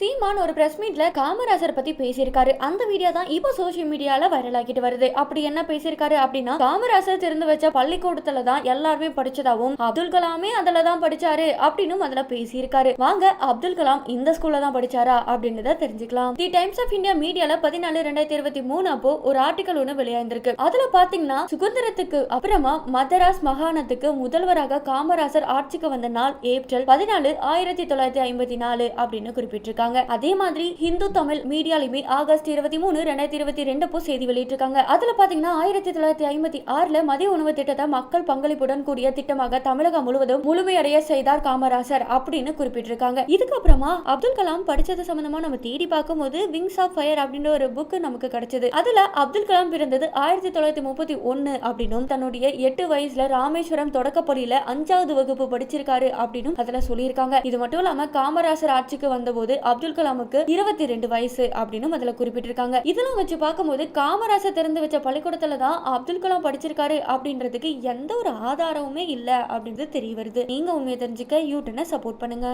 சீமான் ஒரு பிரஸ் மீட்ல காமராஜர் பத்தி பேசியிருக்காரு. அந்த வீடியோ தான் இப்போ சோஷியல் மீடியால வைரல் ஆகிட்டு வருது. அப்படி என்ன பேசியிருக்காரு அப்படின்னா காமராஜர் திறந்து வச்ச பள்ளிக்கூடத்துல தான் எல்லாருமே படிச்சதாவும் அப்துல் கலாமே அதுல தான் படிச்சாரு அப்படின்னு அதுல பேசியிருக்காரு. வாங்க அப்துல் கலாம் இந்த ஸ்கூல்ல தான் படிச்சாரா அப்படின்றத தெரிஞ்சுக்கலாம். தி டைம்ஸ் ஆஃப் இந்தியா மீடியால பதினாலு ரெண்டாயிரத்தி இருபத்தி மூணு அப்போ ஒரு ஆர்டிகல் ஒன்று வெளியாயிருந்திருக்கு. அதுல பாத்தீங்கன்னா சுதந்திரத்துக்கு அப்புறமா மதராஸ் மாகாணத்துக்கு முதல்வராக காமராஜர் ஆட்சிக்கு வந்த நாள் ஏப்ரல் பதினாலு ஆயிரத்தி தொள்ளாயிரத்தி ஐம்பத்தி நாலு அப்படின்னு குறிப்பிட்டிருக்காங்க. அதே மாதிரி ஹிந்து தமிழ் மீடியாலுமே ஆகஸ்ட் இருபத்தி மூணு ரெண்டாயிரத்தி இருபத்தி ரெண்டு அப்போ செய்தி வெளியிட்டிருக்காங்க. அதுல பாத்தீங்கன்னா ஆயிரத்தி தொள்ளாயிரத்தி ஐம்பத்தி ஆறுல மதிய உணவு திட்டத்தை மக்கள் பங்களிப்புடன் கூடிய திட்டமாக தமிழகம் முழுவதும் முழுமையடைய செய்தார் காமராசர் அப்படின்னு குறிப்பிட்டிருக்காங்க. இதுக்கப்புறமா அப்துல் கலாம் படிச்சது சம்பந்தமா நம்ம தேடி பார்க்கும்போது விங்ஸ் ஆஃப் ஃபயர் அப்படின்ற ஒரு புக் நமக்கு கிடைச்சது. அதுல அப்துல் கலாம் பிறந்தது ஆயிரத்தி தொள்ளாயிரத்தி முப்பத்தி ஒன்னு அப்படின்னும் தன்னுடைய எட்டு வயசுல ராமேஸ்வரம் தொடக்கப்பள்ளியில அஞ்சாவது வகுப்பு படிச்சிருக்காரு அப்படின்னு அதுல சொல்லியிருக்காங்க. இது மட்டும் இல்லாம காமராசர் ஆட்சிக்கு வந்தபோது அப்துல் கலாமுக்கு இருபத்தி ரெண்டு வயசு அப்படின்னு அதுல குறிப்பிட்டிருக்காங்க. இதெல்லாம் வச்சு பார்க்கும்போது காமராசர் திறந்து வச்ச பள்ளிக்கூடத்துல தான் அப்துல் கலாம் படிச்சிருக்காரு அப்படின்றதுக்கு எந்த ஒரு ஆதாரமுமே இல்ல அப்படின்றது தெரிய வருது. நீங்க உண்மையை தெரிஞ்சுக்க யூட்டனை சப்போர்ட் பண்ணுங்க.